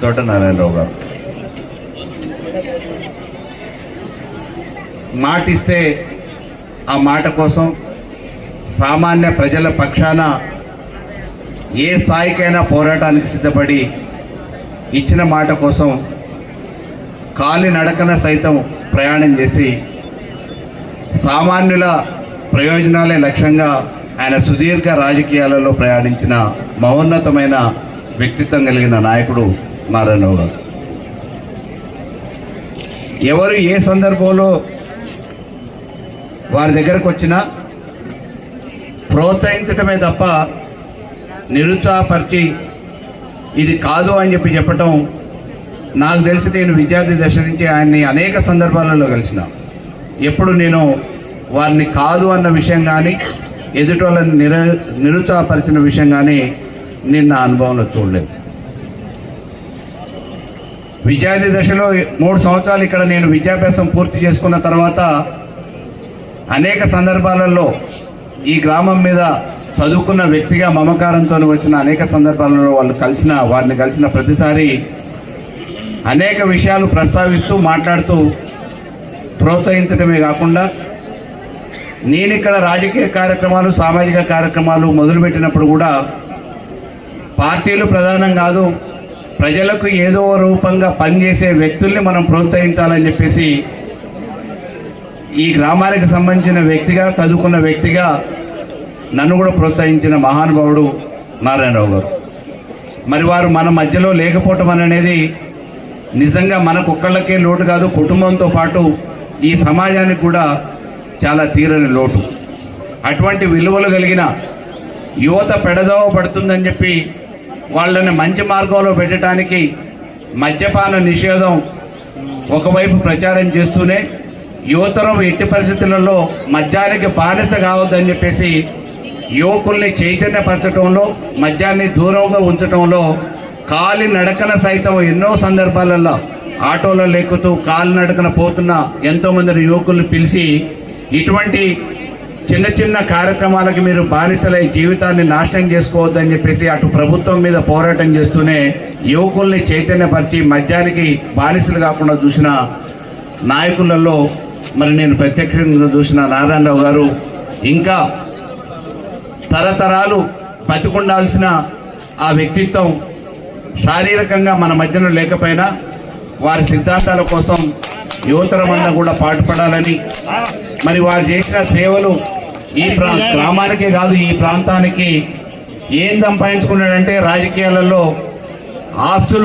తోట నారాయణరావు గారు. మాటిస్తే ఆ మాట కోసం సామాన్య ప్రజల పక్షాన ఏ స్థాయికైనా పోరాటానికి సిద్ధపడి ఇచ్చిన మాట కోసం కాలినడకన సైతం ప్రయాణం చేసి సామాన్యుల ప్రయోజనాలే లక్ష్యంగా ఆయన సుదీర్ఘ రాజకీయాలలో ప్రయాణించిన మహోన్నతమైన వ్యక్తిత్వం కలిగిన నాయకుడు నారాయణరావు గారు. ఎవరు ఏ సందర్భంలో వారి దగ్గరకు వచ్చినా ప్రోత్సహించటమే తప్ప నిరుత్సాహపరిచి ఇది కాదు అని చెప్పి చెప్పటం నాకు తెలిసి నేను విద్యార్థి దశ నుంచి ఆయన్ని అనేక సందర్భాలలో కలిసిన. ఎప్పుడు నేను వారిని కాదు అన్న విషయం కానీ ఎదుటి వాళ్ళని నిర నిరుత్సాహపరిచిన విషయం కానీ నేను నా అనుభవంలో చూడలేదు. విద్యార్థి దశలో మూడు సంవత్సరాలు ఇక్కడ నేను విద్యాభ్యాసం పూర్తి చేసుకున్న తర్వాత అనేక సందర్భాలలో ఈ గ్రామం మీద చదువుకున్న వ్యక్తిగా మమకారంతో వచ్చిన అనేక సందర్భాలలో వాళ్ళు కలిసిన వారిని కలిసిన ప్రతిసారి అనేక విషయాలు ప్రస్తావిస్తూ మాట్లాడుతూ ప్రోత్సహించడమే కాకుండా నేను ఇక్కడ రాజకీయ కార్యక్రమాలు సామాజిక కార్యక్రమాలు మొదలుపెట్టినప్పుడు కూడా పార్టీలు ప్రధానం కాదు ప్రజలకు ఏదో రూపంగా పనిచేసే వ్యక్తుల్ని మనం ప్రోత్సహించాలని చెప్పేసి ఈ గ్రామానికి సంబంధించిన వ్యక్తిగా చదువుకున్న వ్యక్తిగా నన్ను కూడా ప్రోత్సహించిన మహానుభావుడు నారాయణరావు గారు. మరి వారు మన మధ్యలో లేకపోవటం అనేది నిజంగా మనకు ఒక్కళ్ళకే లోటు కాదు కుటుంబంతో పాటు ఈ సమాజానికి కూడా చాలా తీరని లోటు. అటువంటి విలువలు కలిగిన యువత పెడదోవ పడుతుందని చెప్పి వాళ్ళని మంచి మార్గంలో పెట్టడానికి మద్యపాన నిషేధం ఒకవైపు ప్రచారం చేస్తూనే యువతరం ఎట్టి పరిస్థితులలో మద్యానికి బానిస కావద్దని చెప్పేసి యువకుల్ని చైతన్యపరచడంలో మద్యాన్ని దూరంగా ఉంచడంలో కాలి నడకన సైతం ఎన్నో సందర్భాలలో ఆటోలో లేకుతూ కాలినడకన పోతున్న ఎంతోమంది యువకుల్ని పిలిచి ఇటువంటి చిన్న చిన్న కార్యక్రమాలకి మీరు బానిసలై జీవితాన్ని నాశనం చేసుకోవద్దని చెప్పేసి అటు ప్రభుత్వం మీద పోరాటం చేస్తూనే యువకుల్ని చైతన్యపరిచి మద్యానికి బానిసలు కాకుండా చూసిన నాయకులలో మరి నేను ప్రత్యక్షంగా చూసిన నారాయణరావు గారు ఇంకా తరతరాలు బతికుండాల్సిన ఆ వ్యక్తిత్వం శారీరకంగా మన మధ్యలో లేకపోయినా వారి సిద్ధాంతాల కోసం యువతరమంతా కూడా పాటుపడాలని. మరి వారు చేసిన సేవలు ఈ ప్రా గ్రామానికే కాదు ఈ ప్రాంతానికి ఏం సంపాదించుకున్నాడంటే రాజకీయాలలో ఆస్తులు